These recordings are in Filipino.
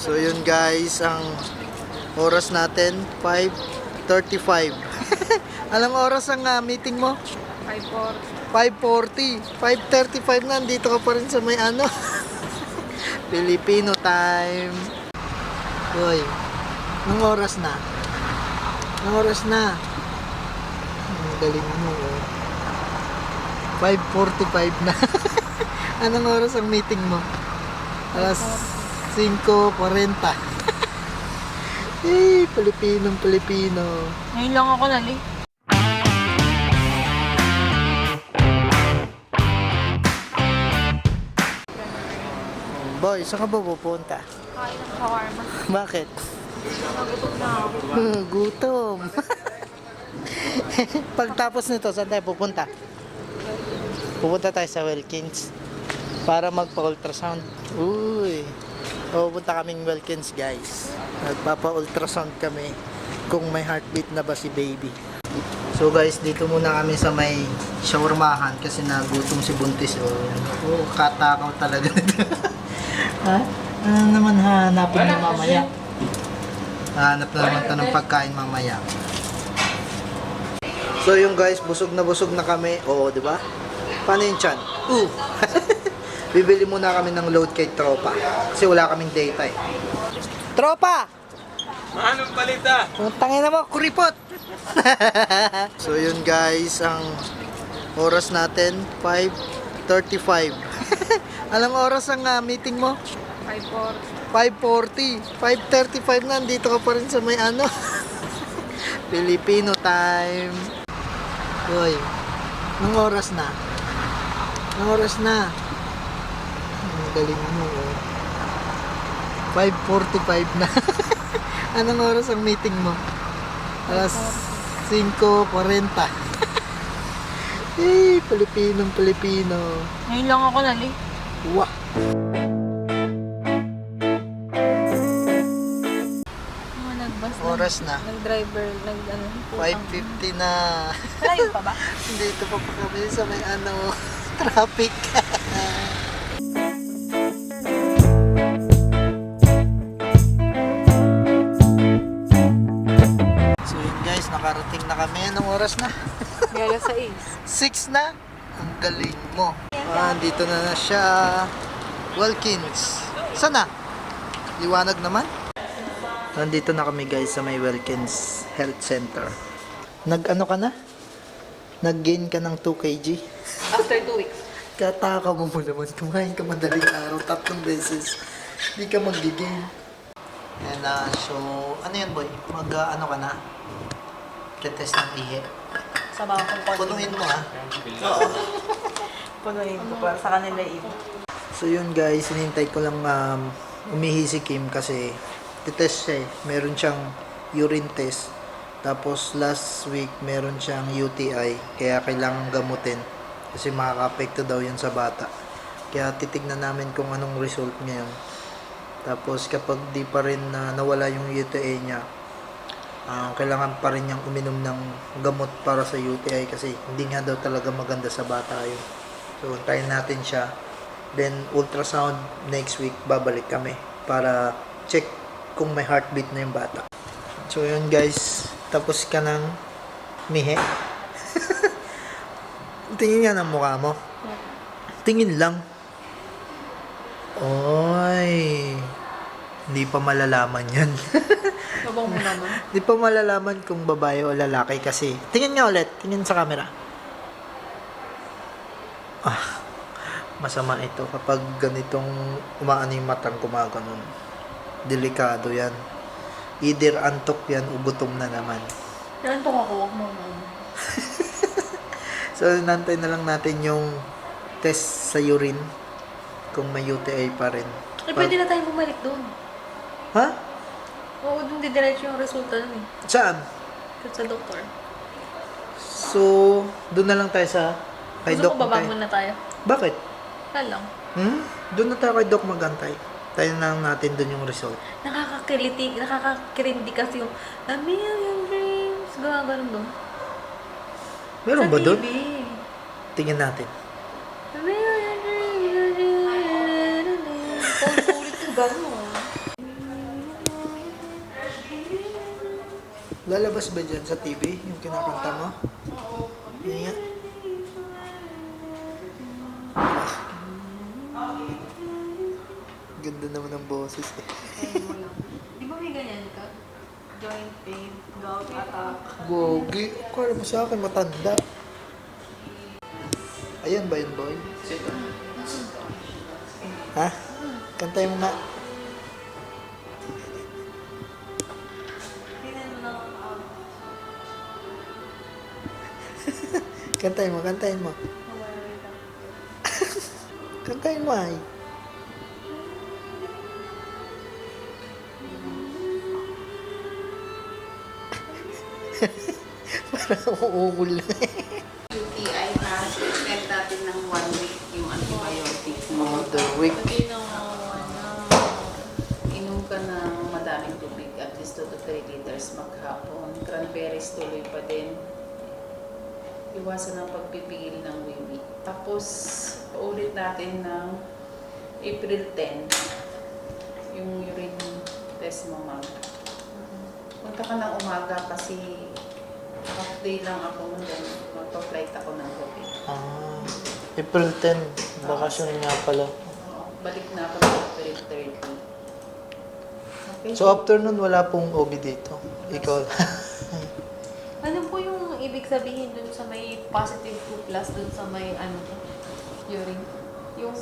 So yun guys, ang oras natin 5.35. Anong oras ang ah, meeting mo? 5.40. 5.35 na, andito ka pa rin sa may ano. Filipino time. Uy, anong oras na? Anong oras na? Ang galing mo. Oh. 5.45 na. anong oras ang meeting mo? Alas 5.40. Eh, Pilipinong Pilipino. Ngayon lang ako nali. Boy, saan ka ba pupunta? Kain ng shawarma. Bakit? Nagutom na ako. Gutom. Pagtapos nito, saan tayo pupunta? Pupunta tayo sa Wilkins para magpa-ultrasound. Uy. Pupunta kaming Wilkins, guys. Magpapa-ultrasound kami kung may heartbeat na ba si baby. So guys, dito muna kami sa may shawarmahan kasi nagutom si Buntis. Oh, oh katakaw talaga ha? Ano naman hanapin niya mamaya? Hanap na naman to ng pagkain mamaya. So yung guys, busog na busog na kami. Oo, di ba? Paano yung chan? Uh! Bibili muna kami ng load kay Tropa. Kasi wala kaming data eh. Tropa! Anong balita? Tangin na mo, kuripot! so yun guys, ang oras natin, 5.35. Anong oras ang ah, meeting mo? 5-4. 5.40. 5.35 na, andito ka pa rin sa may ano. Filipino time. Uy, anong oras na? Anong oras na? Galing mo, oh. 5.45 na. anong oras ang meeting mo? Alas 5.40. eh, Pilipinong Pilipino. Ngayon lang ako nali. Wah! Oras na. Nag-driver, nag ano. putang. 5.50 na. Malayo pa ba? Dito pa pa kami sa may ano, traffic. Anong oras na? Gala sa Ace. 6 na? Ang galing mo. Ah, dito na na siya. Wilkins. Sana? Liwanag naman? Nandito na kami guys sa may Wilkins Health Center. Nag-ano ka na? Nag-gain ka ng 2 kg? After 2 weeks. Kataka mo mo naman. Kumain ka madaling araw, tatlong beses. Hindi ka mag-gain. And uh, so, ano yan boy? Mag, uh, ano ka na? Tetest ng ihe. Sa mga kong Punuin mo ha. Punuin ko para sa kanila iba. So yun guys, hinintay ko lang um, umihi si Kim kasi titest siya eh. Meron siyang urine test. Tapos last week meron siyang UTI kaya kailangan gamutin kasi makaka-apekto daw yun sa bata. Kaya titignan namin kung anong result ngayon. Tapos kapag di pa rin na nawala yung UTI niya, ah, kailangan pa rin niyang uminom ng gamot para sa UTI kasi hindi nga daw talaga maganda sa bata yun. So, tayo natin siya. Then, ultrasound next week, babalik kami para check kung may heartbeat na yung bata. So, yun guys. Tapos ka ng mihe. Tingin nga ng mukha mo. Tingin lang. Oy. Hindi pa malalaman yan. Babang mo naman. Hindi pa malalaman kung babae o lalaki kasi. Tingin nga ulit. Tingin sa camera. Ah, masama ito kapag ganitong umaano yung matang gumaganon. Delikado yan. Either antok yan o gutom na naman. Yan to ako, huwag mo. So, nantay na lang natin yung test sa urine kung may UTI pa rin. Eh, pwede na tayo bumalik doon. Ha? Oo, doon didiretso yung resulta nun eh. Saan? Sa doktor. So, doon na lang tayo sa kay Gusto Doc. ko baba Magantay. muna tayo. Bakit? Wala lang. Hmm? Doon na tayo kay Doc Magantay. Tayo na lang natin doon yung result. Nakakakiliti, nakakakirindi kasi yung A Million Dreams. Gawa ganun doon. Meron Sa ba doon? TV. Tingnan natin. A Million Dreams. Paulit-ulit yung gano'n. Lalabas ba dyan sa TV yung kinakanta mo? Yan nga. Ganda naman ng boses eh. Di ba may ganyan ka? Joint pain, gout attack. Gogi. Kala mo sa akin matanda. Ayan ba yun, boy? Ha? Kantay mo nga. Kantay mo, kantay mo. Kantay mo ay. Parang uungol na UTI na extend natin ng one week yung antibiotic mo. Another week. Hindi na mawawala. Inom ka ng madaming tubig, at least 2 to 3 liters maghapon. Cranberries tuloy pa din. Iwasan ang pagpipigil ng wiwi. Tapos, paulit natin ng April 10, yung urine test mo, ma'am. Punta ka ng umaga kasi half day lang ako nun. Magpa-flight ako ng gabi. Ah, April 10. Bakasyon nga pala. Oo, Balik na ako ng April 30. Okay? So after nun, wala pong OB dito. Ikaw. Ano po yung ibig sabihin dun sa may positive 2 plus dun sa may ano urine? Yung,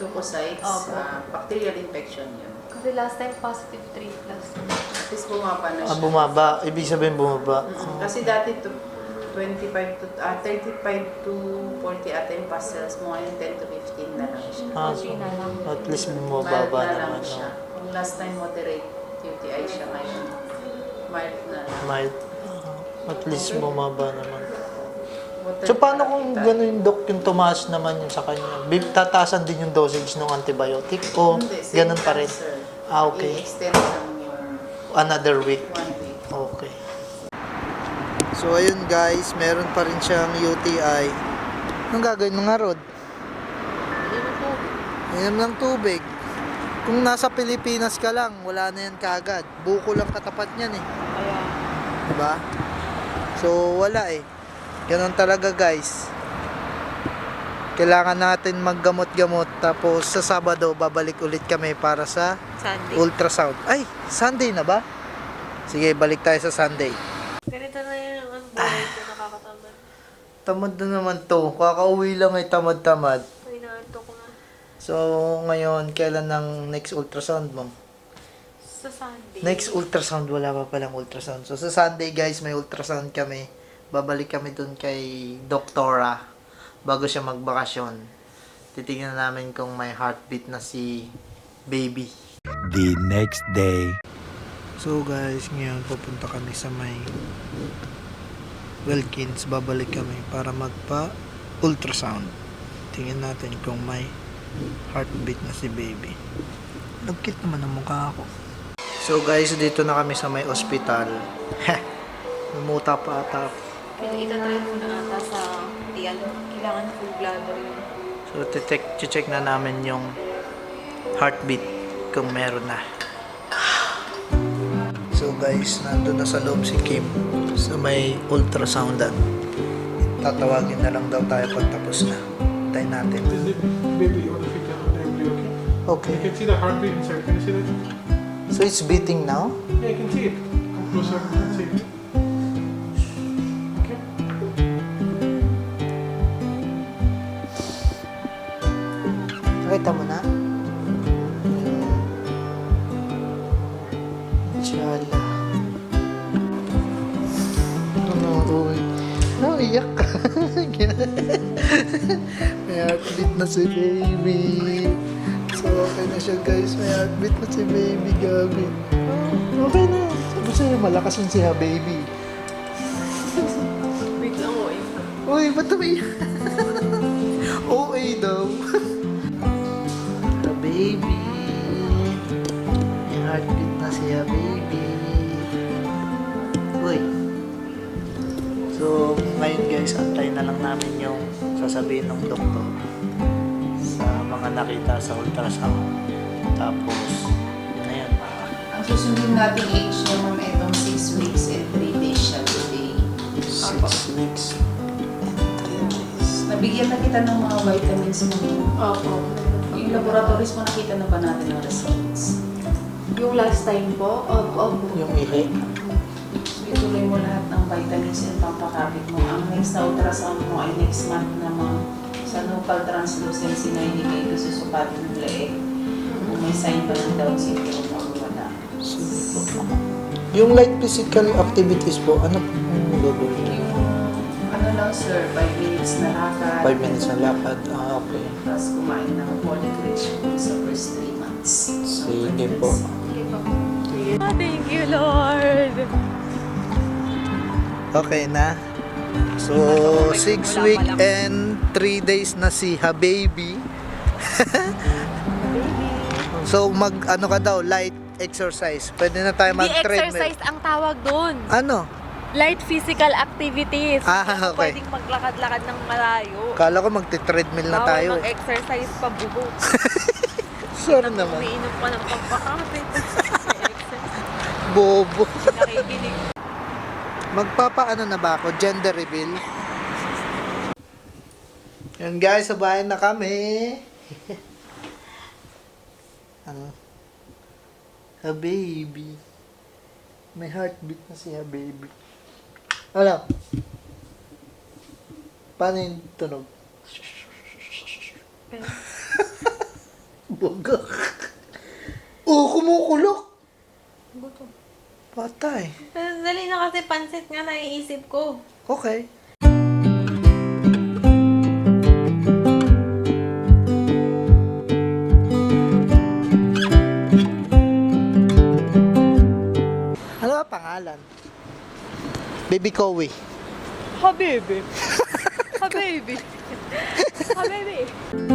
leukocytes, Opo. ah, bacterial infection yun. kasi last time positive 3 plus. At least bumaba na ah, siya. bumaba. Ibig sabihin bumaba. Mm, Kasi dati to 25 to ah, 35 to 40 ata yung past cells mo, ngayon 10 to 15 na lang siya. Ah, so, na lang. at least Mild bumababa na lang naman. siya. No? Kung last time moderate UTI siya ngayon, mild na lang. Mild. At least bumaba naman. So paano kung gano'n yung doc yung tumaas naman yun sa kanya? Tatasan din yung dosage ng antibiotic o ganun pa rin? Ah, okay. I-extend yung Another week. Okay. So ayun guys, meron pa rin siyang UTI. Anong gagawin mo nga Rod? Inom ng tubig. Kung nasa Pilipinas ka lang, wala na yan kagad. Buko lang katapat niyan eh. Diba? So, wala eh. Ganon talaga guys. Kailangan natin maggamot-gamot tapos sa Sabado babalik ulit kami para sa Sunday. ultrasound. Ay, Sunday na ba? Sige, balik tayo sa Sunday. Ganito na yung ang buhay ko nakakatamad. Tamad na naman to. Kakauwi lang ay tamad-tamad. Ay, naantok na. So, ngayon, kailan ng next ultrasound mo? Sa Sunday. Next ultrasound, wala pa palang ultrasound. So, sa Sunday, guys, may ultrasound kami. Babalik kami dun kay Doktora bago siya magbakasyon. Titingnan namin kung may heartbeat na si baby. the next day. So, guys, ngayon pupunta kami sa may Wilkins. Babalik kami para magpa-ultrasound. Tingnan natin kung may heartbeat na si baby. Nagkit naman ang mukha ako. So guys, dito na kami sa may ospital. Lumuta pa ata ako. Pinakita try muna ata sa tiyan. Kailangan full bladder yun. So, check, check na namin yung heartbeat kung meron na. So guys, nandun na sa loob si Kim sa may ultrasoundan. Tatawagin na lang daw tayo pag tapos na. Tayo natin. Baby or the fetal embryo okay? You can see the heartbeat inside. Can you see that? So it's beating now? Yeah, I can see it. Come closer. You can see it. Okay. Nakita mo na? Inshallah. Ano, uy. Ano, iyak ka. May heartbeat na si baby. Siya guys. May heartbeat na si baby, gabi. Okay na. Sabi sa'yo, malakas yun siya, baby. Wait lang eh. Uy, ba't umiyak? OA daw. The baby. May heartbeat na siya, baby. Uy. So, ngayon guys, antay na lang namin yung sasabihin ng doktor sa mga nakita sa ultrasound. Tapos, yun na yun. Ang susundin natin age niya ma'am itong 6 weeks and 3 days siya today. Apo. weeks and 3 days. Nabigyan na kita ng mga vitamins mo. Opo. Yung laboratories mo nakita na ba natin ang results? Yung last time po, opo, opo. Yung ihi. Ituloy mo lahat ng vitamins and pampakapit mo. Ang next na ultrasound mo ay next month naman sa nuchal translucency na hindi kayo susukatin ng leeg. May sign ba ng Down syndrome wala. Yung light physical activities po, ano po yung gagawin? Yung ano lang sir, 5 minutes na lakad. 5 minutes na lakad. Ah, okay. Tapos kumain ng folic rich food sa first 3 months. Sige po. Thank you, Lord. Okay na. So, 6 week and 3 days na si Hababy. so, mag ano ka daw, light exercise. Pwede na tayo Hindi mag-treadmill. exercise ang tawag doon. Ano? Light physical activities. Ah, okay. Pwedeng maglakad-lakad ng malayo. Kala ko magte-treadmill na Bawal tayo. eh. mag-exercise pa bubo. Sorry naman. Umiinom pa ng pampakapit. Bobo. Nakikinig. Magpapaano na ba ako? Gender reveal? Yan guys, sabayan na kami. Ang baby. May heartbeat na siya, baby. Ano? Paano yung tunog? Boga. oh, kumukulok. Gutom. Patay. Dali na kasi pansit nga naiisip ko. Okay. Baby Kowi. Habibi. Habibi. Habibi.